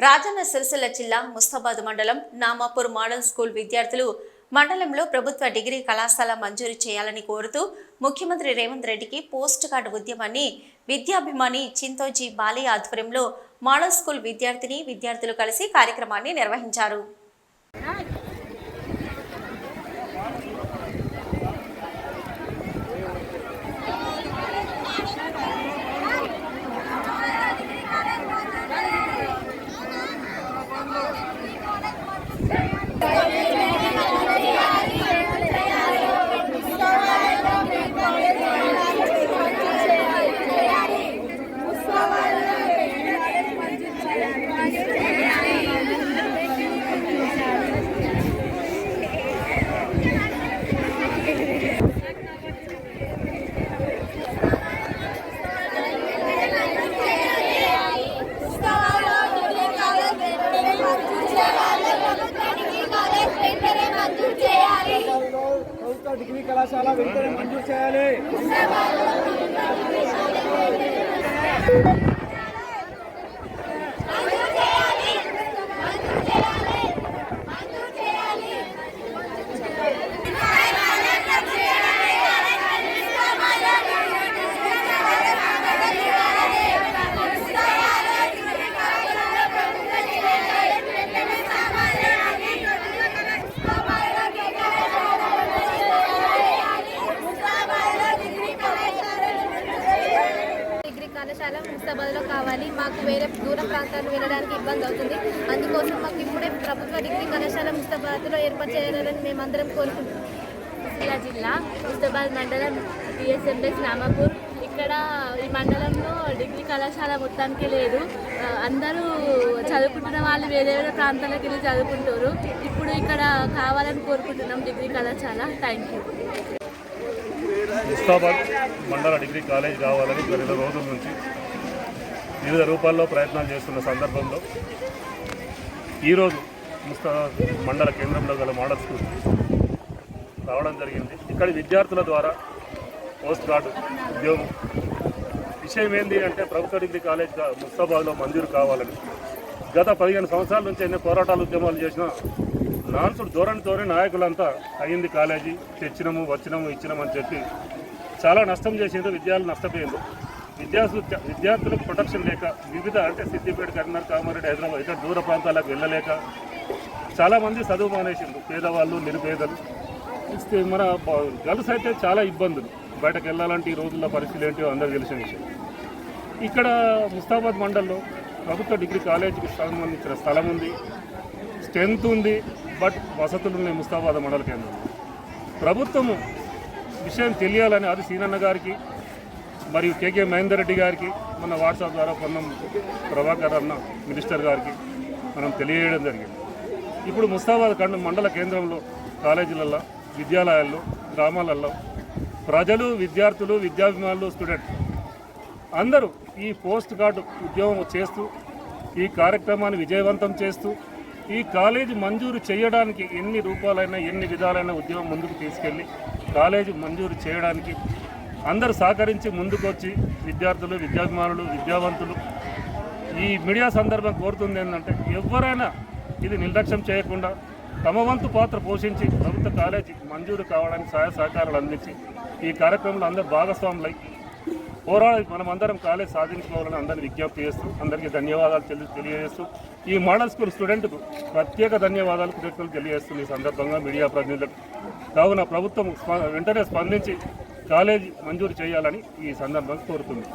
రాజన్న సిరిసిల్ల జిల్లా ముస్తాబాద్ మండలం Namapur model school విద్యార్థులు మండలంలో ప్రభుత్వ డిగ్రీ కళాశాల మంజూరు చేయాలని కోరుతూ ముఖ్యమంత్రి రేవంత్ రెడ్డికి పోస్ట్ కార్డు ఉద్యమాన్ని విద్యాభిమాని చింతోజీ బాలి ఆధ్వర్యంలో మోడల్ స్కూల్ విద్యార్థిని విద్యార్థులు కలిసి కార్యక్రమాన్ని నిర్వహించారు. Yeah. ప్రభుత్వ డిగ్రీ కళాశాల వెంటనే మంజూరు చేయాలి. ముస్తాబాద్లో కావాలి. మాకు వేరే దూర ప్రాంతాలు వెళ్ళడానికి ఇబ్బంది అవుతుంది. అందుకోసం మాకు ఇప్పుడే ప్రభుత్వ డిగ్రీ కళాశాల ముస్తాబాద్లో ఏర్పాటు చేయాలని మేమందరం కోరుకుంటున్నాం. సిరిసిల్ల జిల్లా ముస్తాబాద్ మండలం టిఎస్ఎంఎస్ నామపూర్ ఇక్కడ ఈ మండలంలో డిగ్రీ కళాశాల మొత్తానికి లేదు. అందరూ చదువుకుంటున్న వాళ్ళు వేరే వేరే ప్రాంతాలకు వెళ్ళి చదువుకుంటారు. ఇప్పుడు ఇక్కడ కావాలని కోరుకుంటున్నాం డిగ్రీ కళాశాల. థ్యాంక్ యూ ముస్తాబాద్ మండల డిగ్రీ కాలేజ్ కావాలని గత రోజుల నుంచి వివిధ రూపాల్లో ప్రయత్నాలు చేస్తున్న సందర్భంలో ఈరోజు ముస్తాబాద్ మండల కేంద్రంలో గల మోడల్ స్కూల్ రావడం జరిగింది. ఇక్కడ విద్యార్థుల ద్వారా పోస్ట్ గార్డు ఉద్యోగం. విషయం ఏంటి అంటే ప్రభుత్వ డిగ్రీ కాలేజ్ ముస్తాబాద్లో మంజూరు కావాలని. గత పదిహేను సంవత్సరాల నుంచి ఎన్నో పోరాటాలు ఉద్యమాలు చేసిన నాన్సుడు ధోరణితోనే నాయకులంతా అయ్యింది కాలేజీ. తెచ్చినాము వచ్చినాము ఇచ్చినాము అని చెప్పి చాలా నష్టం చేసిండ్రు విద్యార్థులు నష్టపోయిండ్రు. విద్యార్థులు విద్యార్థులకు ప్రొటెక్షన్ లేక వివిధ అంటే సిద్దిపేట కరీంనగర్ కామారెడ్డి హైదరాబాద్ ఇతర దూర ప్రాంతాలకు వెళ్ళలేక చాలామంది చదువు మానేసిండ్రు. పేదవాళ్ళు నిరుపేదలు. ఇస్తే మన గర్ల్స్ అయితే చాలా ఇబ్బందులు. బయటకు వెళ్ళాలంటే ఈ రోజుల్లో పరిస్థితులు ఏంటో అందరూ తెలిసిన విషయం. ఇక్కడ ముస్తాబాద్ మండల్లో ప్రభుత్వ డిగ్రీ కాలేజీకి సంబంధించిన స్థలం ఉంది. స్ట్రెంత్ ఉంది. బట్ వసతులు ఉన్నాయి ముస్తాబాద్ మండల కేంద్రంలో. ప్రభుత్వము విషయం తెలియాలని అది సీనన్న గారికి మరియు కేకే మహేందర్ రెడ్డి గారికి మన వాట్సాప్ ద్వారా పొన్నం ప్రభాకర్ అన్న మినిస్టర్ గారికి మనం తెలియజేయడం జరిగింది. ఇప్పుడు ముస్తాబాద్ కండ మండల కేంద్రంలో కాలేజీలలో విద్యాలయాల్లో గ్రామాలలో ప్రజలు విద్యార్థులు విద్యాభిమానులు స్టూడెంట్ అందరూ ఈ పోస్ట్ కార్డు ఉద్యోగం చేస్తూ ఈ కార్యక్రమాన్ని విజయవంతం చేస్తూ ఈ కాలేజీ మంజూరు చేయడానికి ఎన్ని రూపాయలైనా ఎన్ని విధాలైన ఉద్యోగం ముందుకు తీసుకెళ్ళి కాలేజీ మంజూరు చేయడానికి అందరూ సహకరించి ముందుకొచ్చి విద్యార్థులు విద్యాభిమానులు విద్యావంతులు ఈ మీడియా సందర్భం కోరుతుంది ఏంటంటే ఎవరైనా ఇది నిర్లక్ష్యం చేయకుండా తమ వంతు పాత్ర పోషించి ప్రభుత్వ కాలేజీ మంజూరు కావడానికి సహాయ సహకారాలు అందించి ఈ కార్యక్రమంలో అందరూ భాగస్వాములై పోరాడి మనం అందరం కాలేజ్ సాధించుకోవాలని అందరిని విజ్ఞప్తి చేస్తూ అందరికీ ధన్యవాదాలు తెలి తెలియజేస్తూ ఈ మోడల్ స్కూల్ స్టూడెంట్కు ప్రత్యేక ధన్యవాదాలు కృతజ్ఞతలు తెలియజేస్తుంది ఈ సందర్భంగా మీడియా ప్రతినిధులకు కావున ప్రభుత్వం స్ప- వెంటనే స్పందించి కాలేజీ మంజూరు చేయాలని ఈ సందర్భంగా కోరుతుంది.